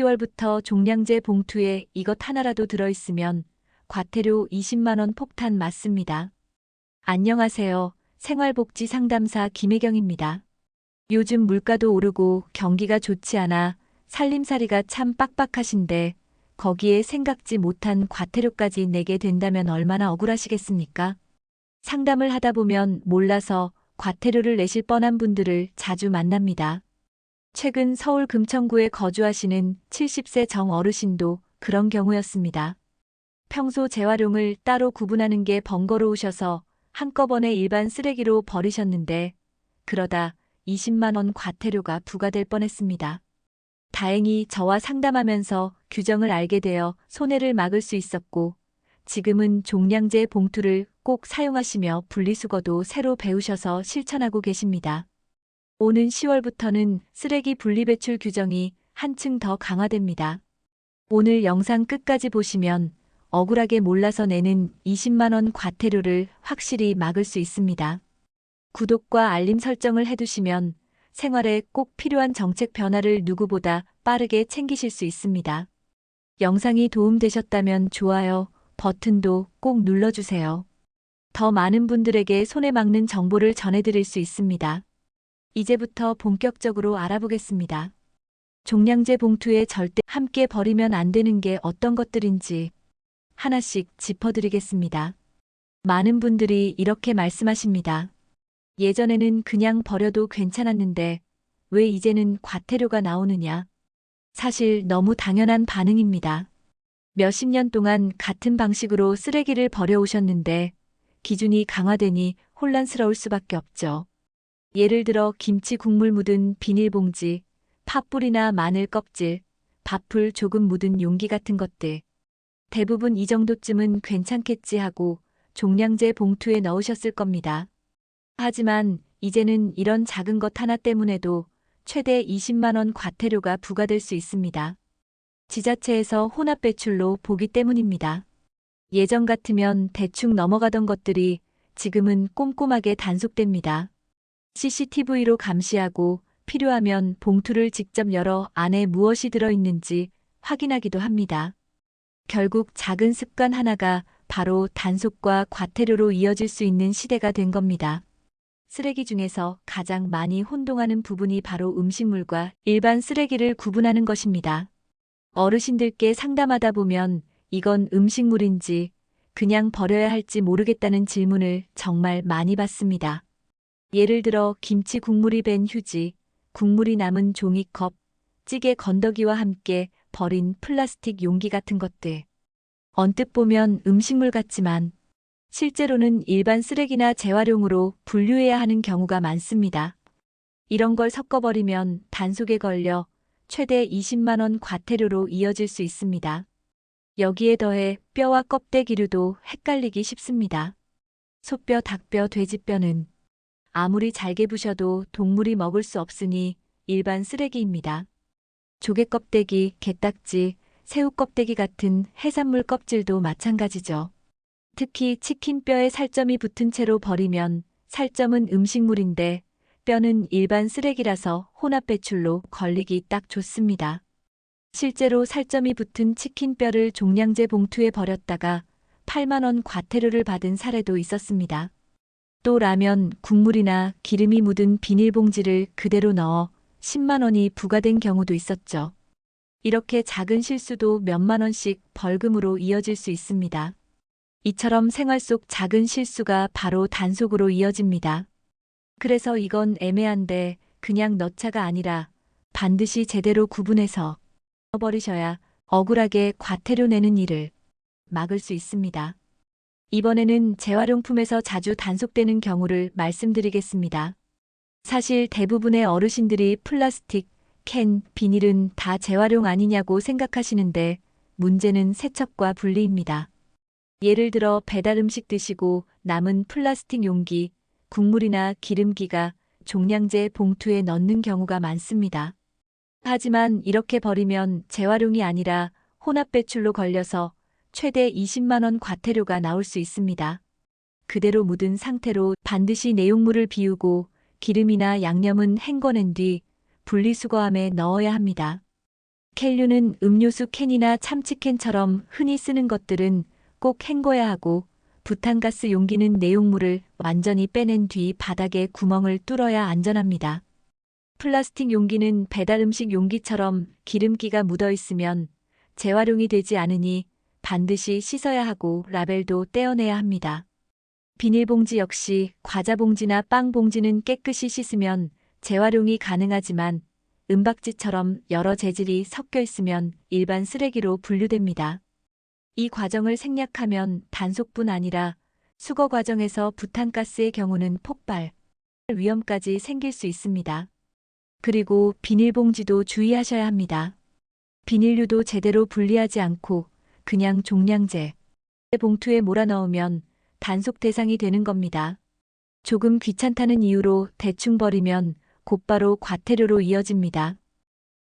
10월부터 종량제 봉투에 이것 하나라도 들어있으면 과태료 20만원 폭탄 맞습니다. 안녕하세요. 생활복지 상담사 김혜경입니다. 요즘 물가도 오르고 경기가 좋지 않아 살림살이가 참 빡빡하신데 거기에 생각지 못한 과태료까지 내게 된다면 얼마나 억울하시겠습니까? 상담을 하다 보면 몰라서 과태료를 내실 뻔한 분들을 자주 만납니다. 최근 서울 금천구에 거주하시는 70세 정 어르신도 그런 경우였습니다. 평소 재활용을 따로 구분하는 게 번거로우셔서 한꺼번에 일반 쓰레기로 버리셨는데 그러다 20만 원 과태료가 부과될 뻔했습니다. 다행히 저와 상담하면서 규정을 알게 되어 손해를 막을 수 있었고 지금은 종량제 봉투를 꼭 사용하시며 분리수거도 새로 배우셔서 실천하고 계십니다. 오는 10월부터는 쓰레기 분리배출 규정이 한층 더 강화됩니다. 오늘 영상 끝까지 보시면 억울하게 몰라서 내는 20만원 과태료를 확실히 막을 수 있습니다. 구독과 알림 설정을 해두시면 생활에 꼭 필요한 정책 변화를 누구보다 빠르게 챙기실 수 있습니다. 영상이 도움되셨다면 좋아요 버튼도 꼭 눌러주세요. 더 많은 분들에게 손에 막는 정보를 전해드릴 수 있습니다. 이제부터 본격적으로 알아보겠습니다. 종량제 봉투에 절대 함께 버리면 안 되는 게 어떤 것들인지 하나씩 짚어드리겠습니다. 많은 분들이 이렇게 말씀하십니다. 예전에는 그냥 버려도 괜찮았는데 왜 이제는 과태료가 나오느냐? 사실 너무 당연한 반응입니다. 몇십 년 동안 같은 방식으로 쓰레기를 버려오셨는데 기준이 강화되니 혼란스러울 수밖에 없죠. 예를 들어 김치 국물 묻은 비닐봉지, 팥불이나 마늘 껍질, 밥풀 조금 묻은 용기 같은 것들. 대부분 이 정도쯤은 괜찮겠지 하고 종량제 봉투에 넣으셨을 겁니다. 하지만 이제는 이런 작은 것 하나 때문에도 최대 20만원 과태료가 부과될 수 있습니다. 지자체에서 혼합 배출로 보기 때문입니다. 예전 같으면 대충 넘어가던 것들이 지금은 꼼꼼하게 단속됩니다. CCTV로 감시하고 필요하면 봉투를 직접 열어 안에 무엇이 들어있는지 확인하기도 합니다. 결국 작은 습관 하나가 바로 단속과 과태료로 이어질 수 있는 시대가 된 겁니다. 쓰레기 중에서 가장 많이 혼동하는 부분이 바로 음식물과 일반 쓰레기를 구분하는 것입니다. 어르신들께 상담하다 보면 이건 음식물인지 그냥 버려야 할지 모르겠다는 질문을 정말 많이 받습니다. 예를 들어 김치 국물이 밴 휴지, 국물이 남은 종이컵, 찌개 건더기와 함께 버린 플라스틱 용기 같은 것들. 언뜻 보면 음식물 같지만 실제로는 일반 쓰레기나 재활용으로 분류해야 하는 경우가 많습니다. 이런 걸 섞어버리면 단속에 걸려 최대 20만원 과태료로 이어질 수 있습니다. 여기에 더해 뼈와 껍데기류도 헷갈리기 쉽습니다. 소뼈, 닭뼈, 돼지뼈는 아무리 잘게 부셔도 동물이 먹을 수 없으니 일반 쓰레기입니다. 조개 껍데기, 게딱지, 새우 껍데기 같은 해산물 껍질도 마찬가지죠. 특히 치킨 뼈에 살점이 붙은 채로 버리면 살점은 음식물인데 뼈는 일반 쓰레기라서 혼합 배출로 걸리기 딱 좋습니다. 실제로 살점이 붙은 치킨 뼈를 종량제 봉투에 버렸다가 8만원 과태료를 받은 사례도 있었습니다. 또 라면, 국물이나 기름이 묻은 비닐봉지를 그대로 넣어 10만 원이 부과된 경우도 있었죠. 이렇게 작은 실수도 몇만 원씩 벌금으로 이어질 수 있습니다. 이처럼 생활 속 작은 실수가 바로 단속으로 이어집니다. 그래서 이건 애매한데 그냥 넣자가 아니라 반드시 제대로 구분해서 버리셔야 억울하게 과태료 내는 일을 막을 수 있습니다. 이번에는 재활용품에서 자주 단속되는 경우를 말씀드리겠습니다. 사실 대부분의 어르신들이 플라스틱, 캔, 비닐은 다 재활용 아니냐고 생각하시는데 문제는 세척과 분리입니다. 예를 들어 배달 음식 드시고 남은 플라스틱 용기, 국물이나 기름기가 종량제 봉투에 넣는 경우가 많습니다. 하지만 이렇게 버리면 재활용이 아니라 혼합 배출로 걸려서 최대 20만원 과태료가 나올 수 있습니다. 그대로 묻은 상태로 반드시 내용물을 비우고 기름이나 양념은 헹궈낸 뒤 분리수거함에 넣어야 합니다. 캔류는 음료수 캔이나 참치캔처럼 흔히 쓰는 것들은 꼭 헹궈야 하고 부탄가스 용기는 내용물을 완전히 빼낸 뒤 바닥에 구멍을 뚫어야 안전합니다. 플라스틱 용기는 배달 음식 용기처럼 기름기가 묻어 있으면 재활용이 되지 않으니 반드시 씻어야 하고 라벨도 떼어내야 합니다. 비닐봉지 역시 과자 봉지나 빵 봉지는 깨끗이 씻으면 재활용이 가능하지만 은박지처럼 여러 재질이 섞여 있으면 일반 쓰레기로 분류됩니다. 이 과정을 생략하면 단속뿐 아니라 수거 과정에서 부탄가스의 경우는 폭발 위험까지 생길 수 있습니다. 그리고 비닐봉지도 주의하셔야 합니다. 비닐류도 제대로 분리하지 않고 그냥 종량제 봉투에 몰아넣으면 단속 대상이 되는 겁니다. 조금 귀찮다는 이유로 대충 버리면 곧바로 과태료로 이어집니다.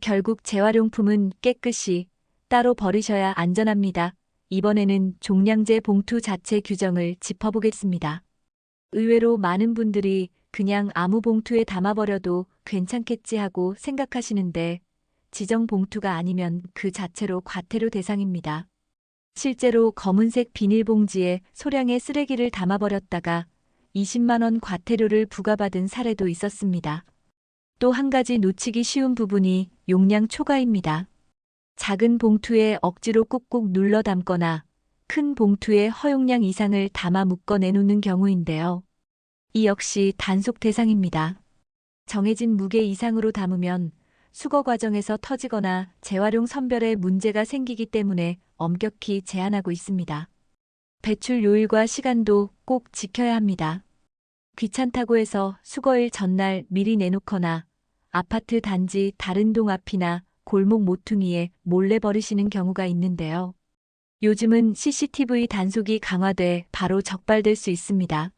결국 재활용품은 깨끗이 따로 버리셔야 안전합니다. 이번에는 종량제 봉투 자체 규정을 짚어보겠습니다. 의외로 많은 분들이 그냥 아무 봉투에 담아버려도 괜찮겠지 하고 생각하시는데 지정 봉투가 아니면 그 자체로 과태료 대상입니다. 실제로 검은색 비닐봉지에 소량의 쓰레기를 담아버렸다가 20만원 과태료를 부과받은 사례도 있었습니다. 또 한 가지 놓치기 쉬운 부분이 용량 초과입니다. 작은 봉투에 억지로 꾹꾹 눌러 담거나 큰 봉투에 허용량 이상을 담아 묶어 내놓는 경우인데요. 이 역시 단속 대상입니다. 정해진 무게 이상으로 담으면 수거 과정에서 터지거나 재활용 선별에 문제가 생기기 때문에 엄격히 제한하고 있습니다. 배출 요일과 시간도 꼭 지켜야 합니다. 귀찮다고 해서 수거일 전날 미리 내놓거나 아파트 단지 다른 동 앞이나 골목 모퉁이에 몰래 버리시는 경우가 있는데요. 요즘은 CCTV 단속이 강화돼 바로 적발될 수 있습니다.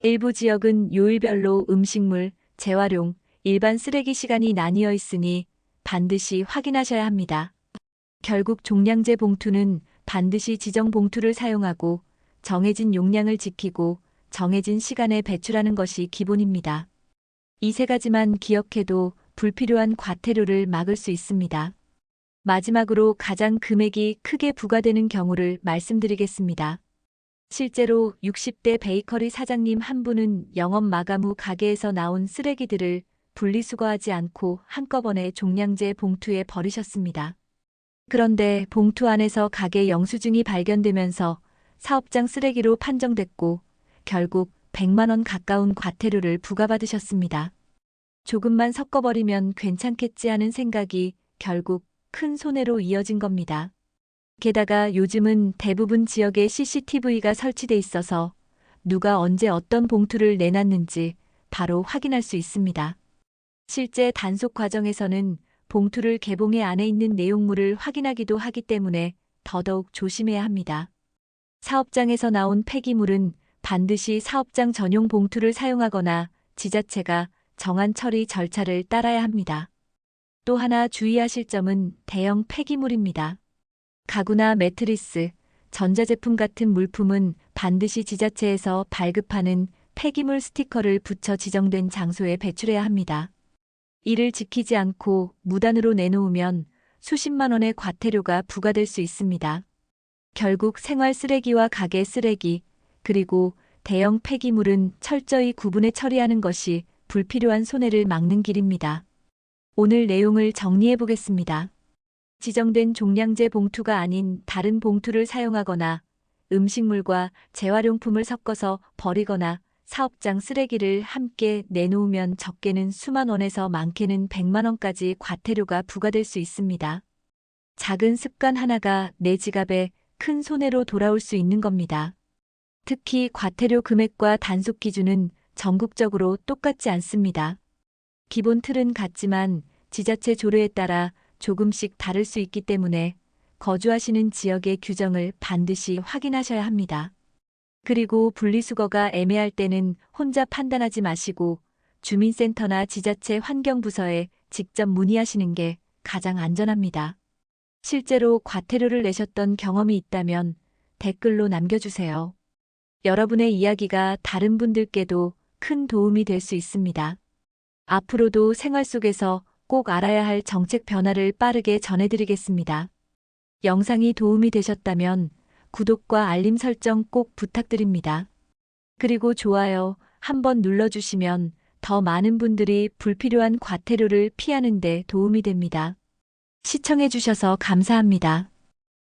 일부 지역은 요일별로 음식물, 재활용, 일반 쓰레기 시간이 나뉘어 있으니 반드시 확인하셔야 합니다. 결국 종량제 봉투는 반드시 지정 봉투를 사용하고 정해진 용량을 지키고 정해진 시간에 배출하는 것이 기본입니다. 이 세 가지만 기억해도 불필요한 과태료를 막을 수 있습니다. 마지막으로 가장 금액이 크게 부과되는 경우를 말씀드리겠습니다. 실제로 60대 베이커리 사장님 한 분은 영업 마감 후 가게에서 나온 쓰레기들을 분리수거하지 않고 한꺼번에 종량제 봉투에 버리셨습니다. 그런데 봉투 안에서 가게 영수증이 발견되면서 사업장 쓰레기로 판정됐고 결국 100만 원 가까운 과태료를 부과받으셨습니다. 조금만 섞어버리면 괜찮겠지 하는 생각이 결국 큰 손해로 이어진 겁니다. 게다가 요즘은 대부분 지역에 CCTV가 설치돼 있어서 누가 언제 어떤 봉투를 내놨는지 바로 확인할 수 있습니다. 실제 단속 과정에서는 봉투를 개봉해 안에 있는 내용물을 확인하기도 하기 때문에 더더욱 조심해야 합니다. 사업장에서 나온 폐기물은 반드시 사업장 전용 봉투를 사용하거나 지자체가 정한 처리 절차를 따라야 합니다. 또 하나 주의하실 점은 대형 폐기물입니다. 가구나 매트리스, 전자제품 같은 물품은 반드시 지자체에서 발급하는 폐기물 스티커를 붙여 지정된 장소에 배출해야 합니다. 이를 지키지 않고 무단으로 내놓으면 수십만 원의 과태료가 부과될 수 있습니다. 결국 생활 쓰레기와 가게 쓰레기, 그리고 대형 폐기물은 철저히 구분해 처리하는 것이 불필요한 손해를 막는 길입니다. 오늘 내용을 정리해 보겠습니다. 지정된 종량제 봉투가 아닌 다른 봉투를 사용하거나 음식물과 재활용품을 섞어서 버리거나 사업장 쓰레기를 함께 내놓으면 적게는 수만 원에서 많게는 백만 원까지 과태료가 부과될 수 있습니다. 작은 습관 하나가 내 지갑에 큰 손해로 돌아올 수 있는 겁니다. 특히 과태료 금액과 단속 기준은 전국적으로 똑같지 않습니다. 기본 틀은 같지만 지자체 조례에 따라 조금씩 다를 수 있기 때문에 거주하시는 지역의 규정을 반드시 확인하셔야 합니다. 그리고 분리수거가 애매할 때는 혼자 판단하지 마시고 주민센터나 지자체 환경부서에 직접 문의하시는 게 가장 안전합니다. 실제로 과태료를 내셨던 경험이 있다면 댓글로 남겨주세요. 여러분의 이야기가 다른 분들께도 큰 도움이 될 수 있습니다. 앞으로도 생활 속에서 꼭 알아야 할 정책 변화를 빠르게 전해드리겠습니다. 영상이 도움이 되셨다면 구독과 알림 설정 꼭 부탁드립니다. 그리고 좋아요 한번 눌러주시면 더 많은 분들이 불필요한 과태료를 피하는 데 도움이 됩니다. 시청해주셔서 감사합니다.